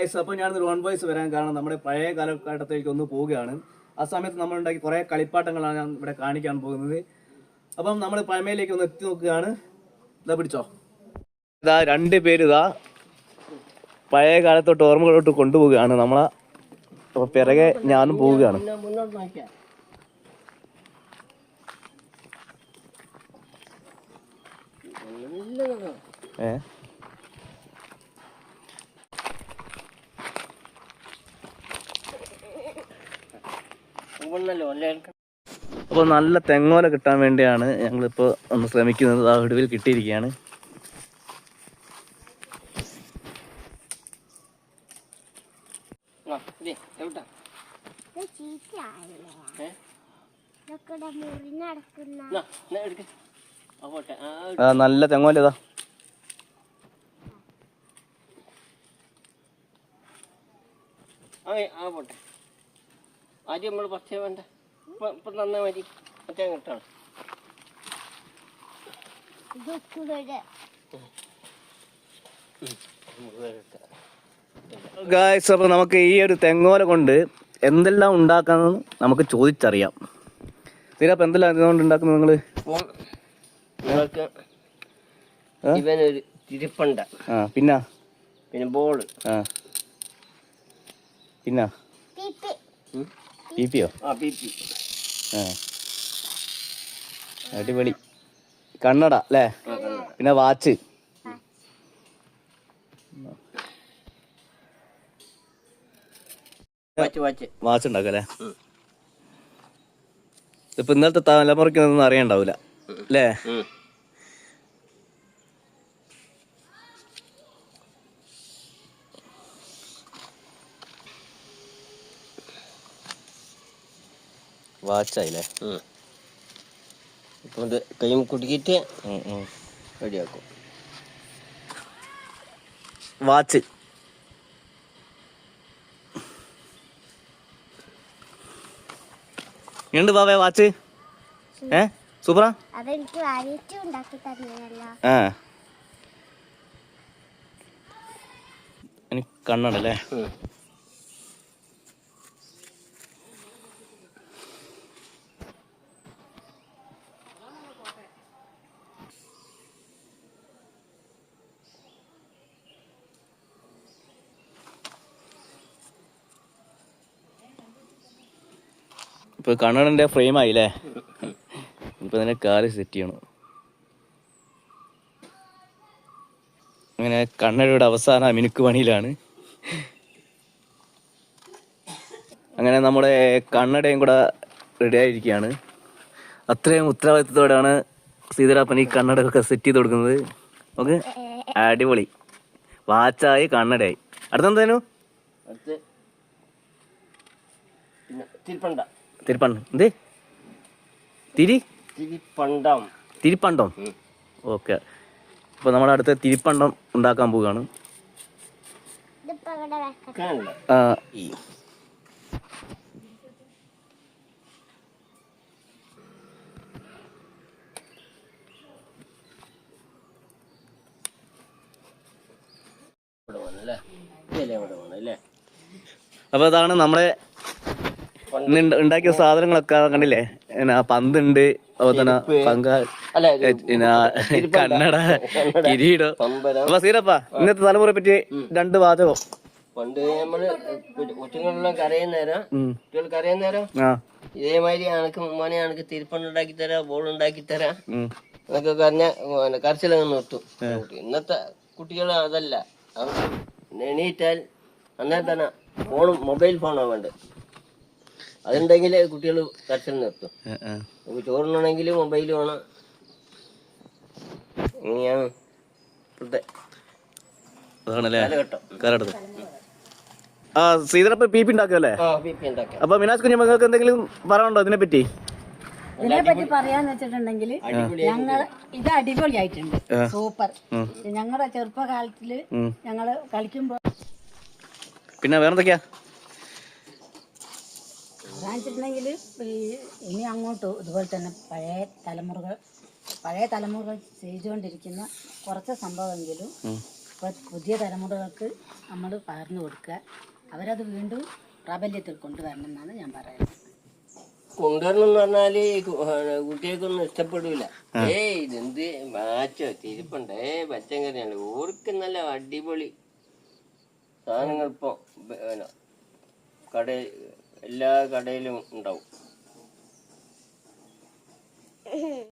Guys അപ്പോൾ ഞാനൊരു one voice വരാൻ കാരണം നമ്മുടെ പഴയ കാലഘട്ടത്തിലേക്ക് ഒന്ന് പോവുകയാണ്. ആ സമയത്ത് നമ്മൾ ഉണ്ടാക്കി കുറേ കളിപ്പാട്ടങ്ങളാണ് ഞാൻ ഇവിടെ കാണിക്കാൻ പോകുന്നത്. അപ്പം നമ്മൾ പഴമയിലേക്ക് ഒന്ന് എത്തി നോക്കുകയാണ്. ഇതാ പിടിച്ചോ. ഇതാ രണ്ട് പേര് ഇതാ പഴയ കാലത്തോട്ട് ഓർമ്മകളോട്ട് കൊണ്ടുപോവുകയാണ്. നമ്മളെ അപ്പോൾ പിറകെ ഞാനും പോവുകയാണ്. മുന്നോട്ട് നോക്കിയാ ഏ ഒന്നല്ലോ അല്ലേ അപ്പോൾ നല്ല തെങ്ങോല കിട്ടാൻ വേണ്ടിയാണ് ഞങ്ങളിപ്പോൾ ഒന്ന് ശ്രമിക്കുന്നത്. ആ ഒടുവിൽ കിട്ടിയിരിക്കുകയാണ് നല്ല തെങ്ങോല ഇതാ. ആ ആ പോട്ടെ. ആദ്യം നമ്മൾ പച്ച വേണ്ട. ഇപ്പം ഇപ്പം തന്നാൽ മതി മറ്റേ കിട്ടാണ് ഗായ്സ് അപ്പോൾ നമുക്ക് ഈ ഒരു തെങ്ങോല കൊണ്ട് എന്തെല്ലാം ഉണ്ടാക്കാമെന്ന് നമുക്ക് ചോദിച്ചറിയാം. തീരപ്പം എന്തെല്ലാം ഇതുകൊണ്ട് ഉണ്ടാക്കുന്നത് നിങ്ങൾ നിങ്ങൾക്ക് ഇവനൊരു തിരുപ്പണ്ട. ആ പിന്നെ? പിന്നെ ബോൾ. ആ. പിന്നെ? പി പിയോ ആ പി പി ആ. അടിപൊളി. കണ്ണട അല്ലേ? പിന്നെ വാച്ച്. വാച്ച് ഉണ്ടാക്കല്ലേ ഉണ്ടാക്കാം അല്ലേ. ഇപ്പൊ ഇന്നലത്തെ തലമുറയ്ക്ക് അറിയണ്ടാവൂല അല്ലേ? വാച്ചായില്ലേ? ഇപ്പൊ ഇത് കൈയും കുടുക്കിയിട്ട് റെഡിയാക്കും. വാച്ച്. ഉണ്ട് ബാബേ വാച്ച്. ഏ? സൂപ്പറാ അതെനിക്ക് വാരിയിട്ട് ഉണ്ടാക്കി തന്നെയല്ല ആ. എനിക്ക് കണ്ണടല്ലേ ഉം. ഇപ്പൊ കണ്ണടന്റെ ഫ്രെയിം ആയില്ലേ? ഇപ്പൊ തന്നെ കാൽ സെറ്റ് ചെയ്യണം. അങ്ങനെ കണ്ണടയുടെ അവസാന മിനുക്ക് പണിയിലാണ്. അങ്ങനെ നമ്മുടെ കണ്ണടയും കൂടെ റെഡി ആയിരിക്കുകയാണ്. അത്രയും ഉത്തരവാദിത്തത്തോടെയാണ് സീതരാപ്പൻ ഈ കണ്ണടയൊക്കെ സെറ്റ് ചെയ്ത് കൊടുക്കുന്നത്. നമുക്ക് അടിപൊളി. വാച്ചായി കണ്ണടയായി. അടുത്തെന്തേനു തിരുപ്പണ്ട. തിരുപ്പണ്ട്. എന്ത്? തിരി? തിരിപ്പണ്ടം. തിരിപ്പണ്ടം. ഓക്കെ. അപ്പോൾ നമ്മുടെ അടുത്ത തിരിപ്പണ്ടം ഉണ്ടാക്കാൻ പോവുകയാണ്. അപ്പോൾ അതാണ് നമ്മുടെ ഇന്ന് ഉണ്ടാക്കിയ സാധനങ്ങളൊക്കെ കണ്ടില്ലേ? എന്നാ പന്തുണ്ട് അതുപോലെ പങ്ക കന്നഡ കിരീടം. അപ്പൊ സീരപ്പ ഇന്നത്തെ തലമുറയെ പറ്റി രണ്ട് വാചകം. പണ്ട് നമ്മൾ കൊച്ചു- കൊച്ചുങ്ങളെല്ലാം കരയുന്ന നേരം ഉം. കുട്ടികൾ കരയുന്ന നേരം ആ. ഇതേമാതിരി അനക്ക് മോനെ അനക്ക് തിരുപ്പണ്ട് ഉണ്ടാക്കി തരാം ബോൾ ഉണ്ടാക്കി തരാം. എന്നൊക്കെ പറഞ്ഞ കരച്ചിലങ്ങ് നിർത്തും. ഇന്നത്തെ കുട്ടികൾ അതല്ല. അവർ എണീറ്റാൽ അന്നേരം തന്നെ ഫോണും മൊബൈൽ ഫോണാണ് വേണ്ടത് അതുണ്ടെങ്കിൽ കുട്ടികൾ കരച്ചിൽ നിർത്തും. നമുക്ക് ചോറിനാണെങ്കിൽ മൊബൈൽ വേണം ഇങ്ങനെയാണ് ഇപ്പോഴത്തെ അതാണല്ലേ? കാലഘട്ടം. ആ സീതരപ്പ പി പി ഉണ്ടാക്കുമല്ലേ അപ്പൊ മിനാസ് കുഞ്ഞു മകൾക്ക് എന്തെങ്കിലും പറയാനുണ്ടോ ഇതിനെ പറ്റി ഇതിനെപ്പറ്റി പറയാന്ന് വെച്ചിട്ടുണ്ടെങ്കിൽ ഞങ്ങൾ ഇത് അടിപൊളിയായിട്ടുണ്ട്. സൂപ്പർ. ഞങ്ങളുടെ ചെറുപ്പകാലത്തിൽ ഞങ്ങൾ കളിക്കുമ്പോ പിന്നെ വേറെന്തൊക്കെയാ? വെച്ചിട്ടുണ്ടെങ്കിൽ ഇനി അങ്ങോട്ട് ഇതുപോലെ തന്നെ പഴയ തലമുറകൾ പഴയ തലമുറകൾ ചെയ്തുകൊണ്ടിരിക്കുന്ന കുറച്ച് സംഭവമെങ്കിലും ഇപ്പൊ പുതിയ തലമുറകൾക്ക് നമ്മൾ പകർന്നു കൊടുക്കുക. അവരത് വീണ്ടും പ്രാബല്യത്തിൽ കൊണ്ടുവരണം എന്നാണ് ഞാൻ പറയുന്നത്. കൊണ്ടുവരണം എന്ന് പറഞ്ഞാൽ കുട്ടികൾക്കൊന്നും ഇഷ്ടപ്പെടൂല. ഏയ് ഇതെന്ത് മാച്ചോ തിരിപ്പുണ്ട് ഏ പച്ചക്കറിയാണ് ഓർക്ക് നല്ല അടിപൊളി സാധനങ്ങൾ ഇപ്പൊ കട എല്ലാ കടയിലും ഉണ്ടാവും.